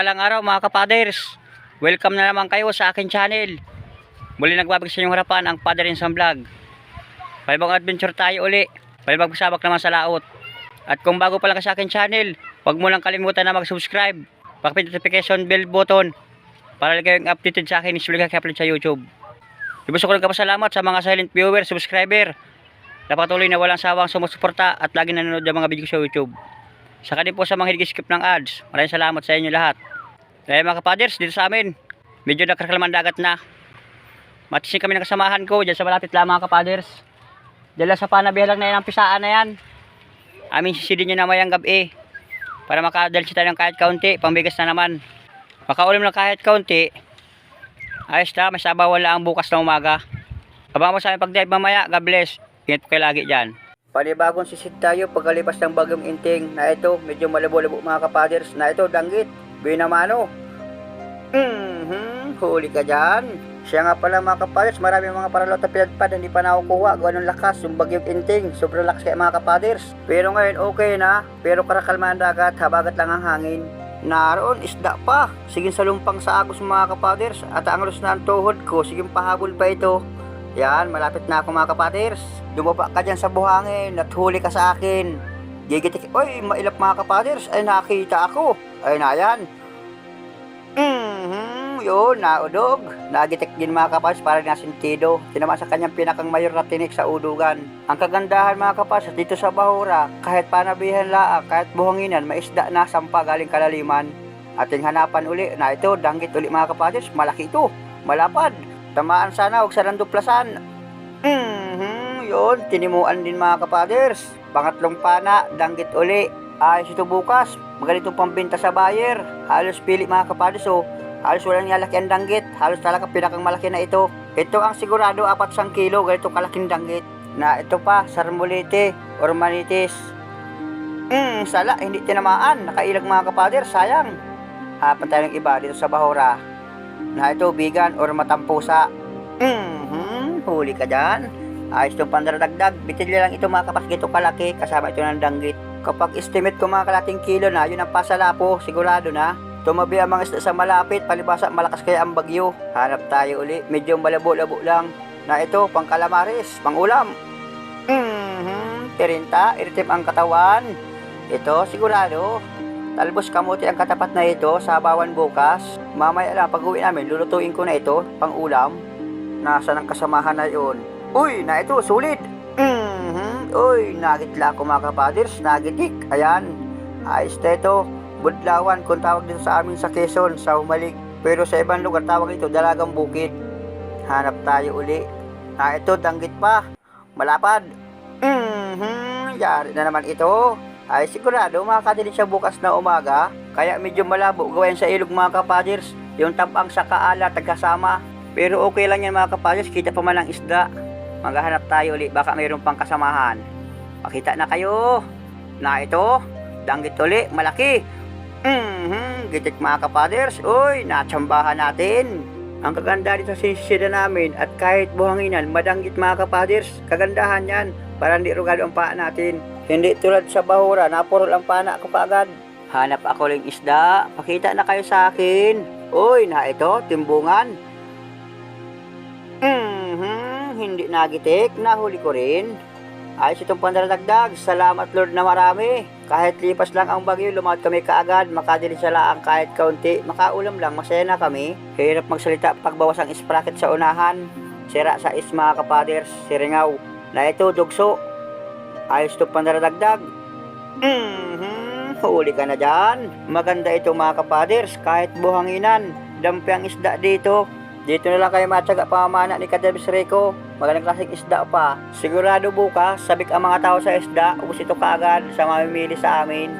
Mapagpalang araw mga kapaders. Welcome na naman kayo sa akin channel. Muli nagbabag sa inyong harapan ang Father in Some Vlog. Palibang adventure tayo uli. Palibang sabak naman sa laot. At kung bago pa lang ka sa akin channel, huwag mo lang kalimutan na mag-subscribe. Pakipit notification bell button para lagi kayong updated sa akin is upload sa YouTube. Ibus ko lang kapasalamat sa mga silent viewer, subscriber na patuloy na walang sawang sumusuporta at lagi nanonood ng mga video sa YouTube. Saka din po sa mga hindi skip ng ads. Maraming salamat sa inyo lahat. Kaya mga kapaders, dito sa amin, medyo nagkakalaman dagat na. Matising kami ng kasamahan ko dyan sa malapit lang mga kapaders. Dala sa panabihan lang na yan ang pisaan na yan. Amin sisidin nyo na mayang gabi. Para makadal tayo ng kahit kaunti, pambigas na naman. Makaulim lang kahit kaunti. Ayos na, may sabawan lang bukas na umaga. Abangan mo sa amin pag-dive mamaya. God bless. Ingat po kayo lagi dyan. Panibagong sisid tayo pagkalipas ng bagyong inting na ito, medyo malabo-labo mga kapaders, na ito, danggit, binamano. Mhm, huli ka dyan. Siya nga pala mga kapaders, marami mga paralot na pinagpad, hindi pa nakukuha, ganun lakas, yung bagyong inting, sobrang lakas kaya mga kapaders. Pero ngayon okay na, pero karakalman ang dagat, habagat lang ang hangin. Naroon, isda pa. Sige sa lumpang sa agos mga kapaders, at ang lus na ang tuhod ko, sige pahabol pa ito. Yan, malapit na ako mga kapaters. Dumaba ka dyan sa buhangin at huli ka sa akin. Gigitik, oy, mailap mga kapaters. Ay, nakita ako. Ay, na yan. Mhm, yun, naudog. Nagitik din mga kapaters para nga sentido. Tinama sa kanyang pinakang mayor na tinik sa udugan. Ang kagandahan mga kapaters, dito sa Bahura, kahit panabihan laang, kahit buhanginan, may isda na sampa galing kalaliman. Ating hanapan uli na ito, danggit uli mga kapaters, malaki ito, malapad. Tamaan sana, huwag sa duplasan. Mhm, yun, tinimuan din mga kapaders. Pangatlong pana, danggit uli. Ayos ito bukas, magalito pambinta sa buyer. Halos pili mga kapaders oh. Halos walang nalaki ang danggit. Halos talaga pinakang malaki na ito. Ito ang sigurado apat sang kilo, ganito kalaking danggit. Na ito pa, sarmulite, or manitis. Hmm, sala, hindi tinamaan. Nakailag mga kapaders, sayang. Hapan tayo ng iba dito sa Bahura na ito bigan or matampusa. Mhm, huli ka dyan. Ayos itong pandaradagdag. Bitilya lang ito mga kapas ito kalaki. Kasama ito ng danggit. Kapag estimate ko mga kalating kilo na, yun ang pasalapo, sigurado na. Tumabi ang mga isda sa malapit, palibasa malakas kaya ang bagyo. Hanap tayo uli, medyo malabo-labo lang. Na ito, pang kalamares, pang ulam. Mhm, tirinta, iritim ang katawan. Ito, sigurado. Talbos kamuti ang katapat na ito sa bawan bukas. Mamaya lang pag uwi namin, lulutuin ko na ito, pang ulam. Nasa ng kasamahan na yun. Uy, na ito, sulit. Uy, nagitla ko mga kapaders, nagitik. Ayan, ayos ito. Budlawan kung tawag dito sa amin sa Quezon, sa Humalig. Pero sa ibang lugar tawag ito, Dalagang Bukid. Hanap tayo uli. Na ito, danggit pa. Malapad. Mhm, yari na naman ito ay sigurado makakadilig siya bukas na umaga. Kaya medyo malabo gawain sa ilog mga kapaders. Yung tabang sa kaala tagkasama. Pero okay lang yan mga kapaders, kita pa man ang isda. Maghahanap tayo ulit, baka mayroon pang kasamahan. Pakita na kayo. Na ito, danggit uli, malaki. Mhm, gitik mga kapaders. Uy, natsambahan natin. Ang kaganda dito sa sisida namin at kahit buhanginan, madanggit mga kapaders. Kagandahan yan para hindi rugado ang paa natin. Hindi tulad sa bahura, napurol ang pana ko kaagad. Hanap ako ng isda, pakita na kayo sa akin. Uy, na ito, timbungan. Mhm, hindi nagitik, nahuli ko rin. Ayos itong pandaradagdag, salamat Lord na marami. Kahit lipas lang ang bagyo, lumawat kami kaagad, makadili sa laang kahit kaunti, makaulam lang, masaya na kami. Hirap magsalita pagbawas ang sprocket sa unahan. Sira sa is mga kapaders, siringaw. Na ito, dugso, Ayos to pandaradagdag. Mhm, huli ka na dyan. Maganda ito mga kapaders, kahit buhanginan. Dampi ang isda dito. Dito na lang kayo matyaga pamana ni Kadebs Rico. Magandang klaseng isda pa. Sigurado bukas, sabik ang mga tao sa isda. Ubus ito kaagad sa mamimili sa amin.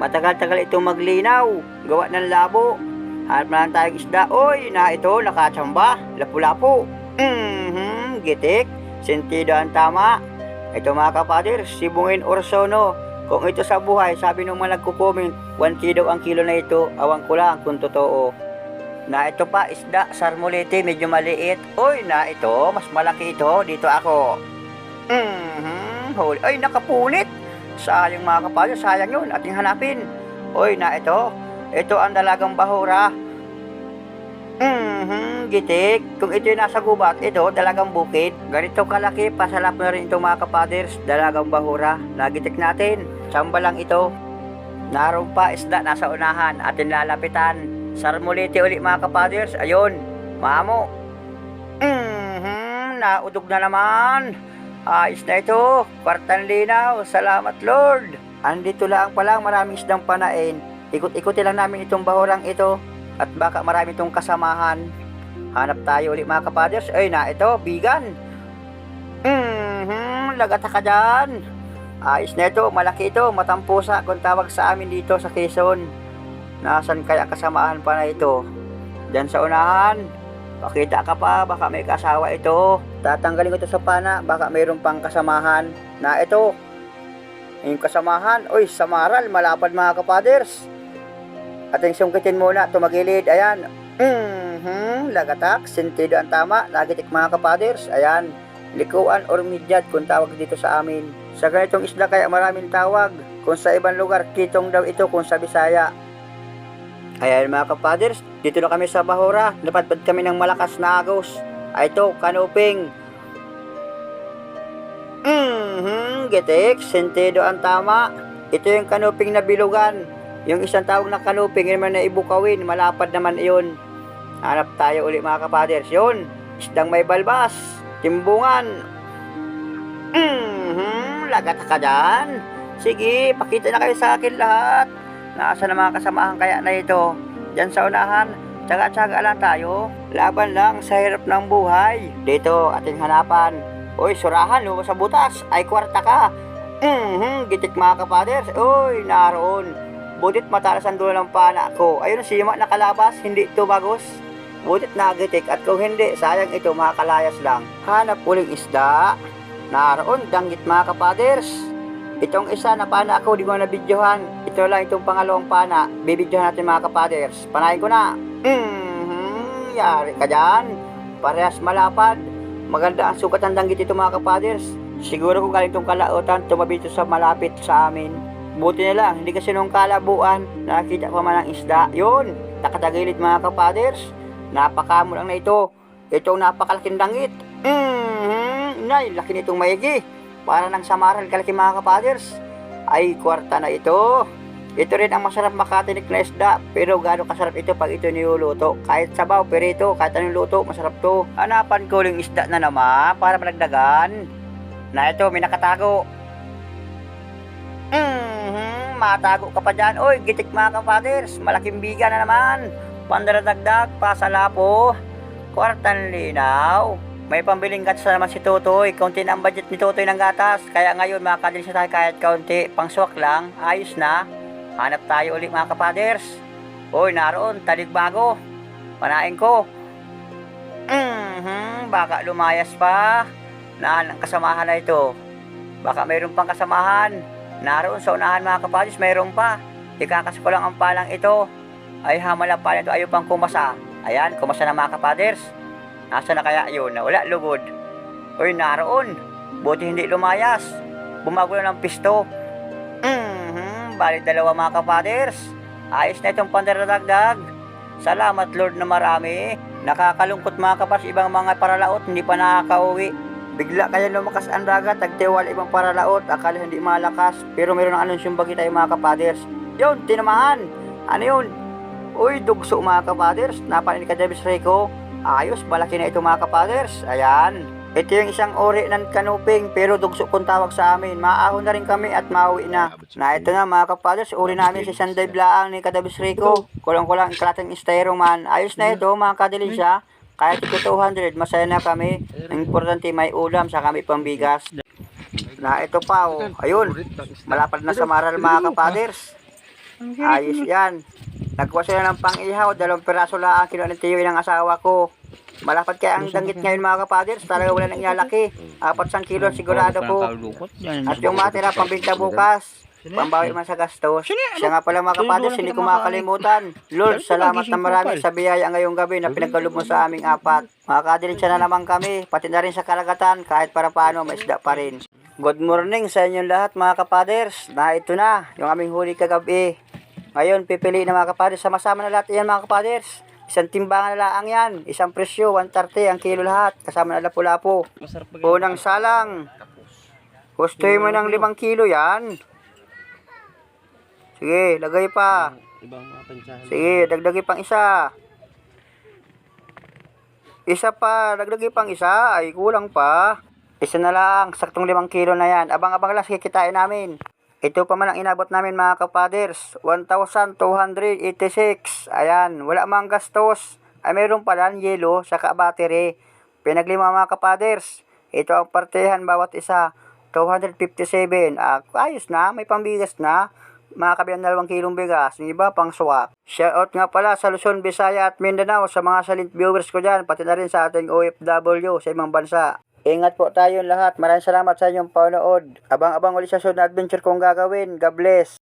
Matagal-tagal itong maglinaw. Gawa ng labo. Hanap na lang tayong isda. Oy, na ito, nakatsamba. Lapu-lapu. Mhm, gitik. Sentido ang tama. Ito mga kapader, sibungin orsono. Kung ito sa buhay, sabi nung mga nagko-comment, 1 kilo ang kilo na ito, awang ko lang kung totoo. Na ito pa, isda, sarmulete, medyo maliit. Uy, na ito, mas malaki ito, dito ako. Mhm, huli. Ay, nakapunit. Sayang mga kapader, sayang yun, ating hanapin. Uy, na ito, Ito ang dalagang bahura. Mhm, gitik. Kung ito yung nasa gubat, ito, dalagang bukid. Ganito kalaki, pasalap na rin itong mga kapaders, dalagang bahura. Nagitik natin. Tsamba lang ito. Naroon pa isda nasa unahan, atin lalapitan. Sarmuliti uli mga kapaders, ayun, mamo. Mhm, naudog na naman. Ayos na ito, kwartan linaw, salamat Lord. Andito lang pala maraming isdang panain. Ikot-ikuti lang namin itong bahurang ito at baka marami itong kasamahan. Hanap tayo ulit mga kapaders. Ay na, ito, bigan. Mhm, lagata ka dyan. Ayos na ito, malaki ito, matampusa kung tawag sa amin dito sa Quezon. Nasaan kaya kasamahan pa na ito? Diyan sa unahan. Pakita ka pa, baka may kasawa ito. Tatanggalin ko ito sa pana, baka mayroon pang kasamahan. Na ito, yung kasamahan, oy, samaral, malapad mga kapaders. Ating sungkitin muna, tumagilid, ayan. Mhm, lagatak, sentido ang tama, lagitik mga kapaders, ayan. Likuan or midyat kung tawag dito sa amin. Sa ganitong isla kaya maraming tawag. Kung sa ibang lugar, kitong daw ito kung sa Bisaya. Ayan mga kapaders, dito na kami sa Bahura. Napadpad kami ng malakas na agos. Ay ito, kanuping. Mhm, getik, sentido ang tama. Ito yung kanuping na bilugan. Yung isang tawag na kanuping, yun naman na ibukawin, malapad naman iyon. Hanap tayo uli mga kapaders. Yun, isdang may balbas, timbungan. Mhm, lagat ka dyan. Sige, pakita na kayo sa akin lahat. Nasa na mga kasamahan kaya na ito? Diyan sa unahan, tsaga-tsaga lang tayo. Laban lang sa hirap ng buhay. Dito, ating hanapan. Uy, surahan, lumabas sa butas. Ay, kwarta ka. Mhm, gitik mga kapaders. Uy, naroon. Budit matalas ang dulo ng pana ko. Ayun, sima nakalabas, hindi ito bagos. Budit nagitik at kung hindi, sayang ito makakalayas lang. Hanap uling isda. Naroon, danggit mga kapaders. Itong isa na pana ako, di ko na videohan. Ito lang itong pangalawang pana. Bibidyohan natin mga kapaders. Panahin ko na. Mhm, yari ka dyan. Parehas malapad. Maganda ang sukat ng danggit ito mga kapaders. Siguro kung galing itong kalautan, tumabi ito sa malapit sa amin. Buti na lang, hindi kasi nung kalabuan, nakita pa man ang isda. Yun, nakatagilid mga kapaders. Napakamo lang na ito. Itong napakalaking dangit. Mhm, nay, laki nitong maigi. Para ng samaral kalaki mga kapaders. Ay, kwarta na ito. Ito rin ang masarap makatinik na isda. Pero gano'ng kasarap ito pag ito niluluto. Kahit sabaw, perito, kahit anong luto, masarap to. Hanapan ko yung isda na naman para malagdagan. Na ito, may nakatago. Mhm, matago ka pa dyan. Oy, gitik mga kapaders. Malaking biga na naman. Pandaradagdag, pasalapo. Kwartan linaw. May pambiling gatas na naman si Totoy. Kaunti na ang budget ni Totoy ng gatas. Kaya ngayon makakadili siya tayo kahit kaunti. Pangswak lang. Ayos na. Hanap tayo ulit mga kapaders. Uy, naroon. Talig bago. Panain ko. Mhm, baka lumayas pa. Naan ang kasamahan na ito. Baka mayroon pang kasamahan. Naroon sa unahan mga kapaders, mayroon pa. Ikakas ko lang ang palang ito. Ay hamal ang palang ito, ayaw pang kumasa. Ayan, kumasa na mga kapaders. Nasa na kaya yun? Wala, lugod. Uy, naroon. Buti hindi lumayas. Bumago na ng pisto. Mhm, bali dalawa mga kapaders. Ayos na itong pandaradagdag. Salamat Lord na marami. Nakakalungkot mga kapas, ibang mga paralaot hindi pa nakakauwi. Bigla kaya lumakas ang dagat, nagtiwal ibang paralaot, akala hindi malakas, pero meron ang anunsyong bagi tayo mga kapaders. Yun, tinamahan. Ano yun? Uy, dugso mga kapaders, napanin ka Davis Rico. Ayos, balaki na ito mga kapaders. Ayan. Ito yung isang ori ng kanuping, pero dugso kung tawag sa amin. Maahon na rin kami at mauwi na. Na ito na mga kapaders, uri namin si Sanday Blaang ni Kadabis Rico. Kulang-kulang iklatang estero man. Ayos na ito mga kadelinsya. Kahit ito 200, masaya na kami. Ang importante may ulam sa kami pambigas. Na ito pa oh. Ayun, malapad na sa maral mga kapaders. Ayos yan. Nagkuha sila ng pang-ihaw, dalawang piraso lang ang kinuha ng tiyo ng asawa ko. Malapad kaya ang danggit ngayon mga kapaders, talaga wala nang ilalaki. Apat sang kilo sigurado ko. At yung matira pambinta bukas. Pambawi man sa gastos. Siya nga pala mga kapaders, hindi ko makakalimutan. Lord, salamat na marami sa biyaya ngayong gabi na pinagkalob mo sa aming apat. Makakadiretsa na naman kami, pati na rin sa karagatan, kahit para paano may isda pa rin. Good morning sa inyong lahat mga kapaders. Na ito na, yung aming huli kagabi. Ngayon, pipiliin na mga kapaders. Sama-sama na lahat yan mga kapaders. Isang timbangan na laang yan. Isang presyo, 130 ang kilo lahat. Kasama na lapu-lapu. Unang salang. Gustoy mo ng 5 kilo yan. Sige, lagay pa. Sige, dagdagi pang isa. Isa pa, dagdagi pang isa. Ay, kulang pa. Isa na lang, saktong 5 kilo na yan. Abang-abang lang, kikitain namin. Ito pa man ang inabot namin mga kapaders. 1,286. Ayan, wala mang gastos. Ay, meron pala yelo, saka battery. Pinaglima mga kapaders. Ito ang partehan bawat isa. 257. Ah, ayos na, may pambigas na. Mga kabilang dalawang kilong bigas, yung iba pang swak. Shoutout nga pala sa Luzon, Visaya at Mindanao sa mga silent viewers ko dyan, pati na rin sa ating OFW sa ibang bansa. Ingat po tayong lahat. Maraming salamat sa inyong panood. Abang-abang ulit sa sunod na adventure kong gagawin. God bless.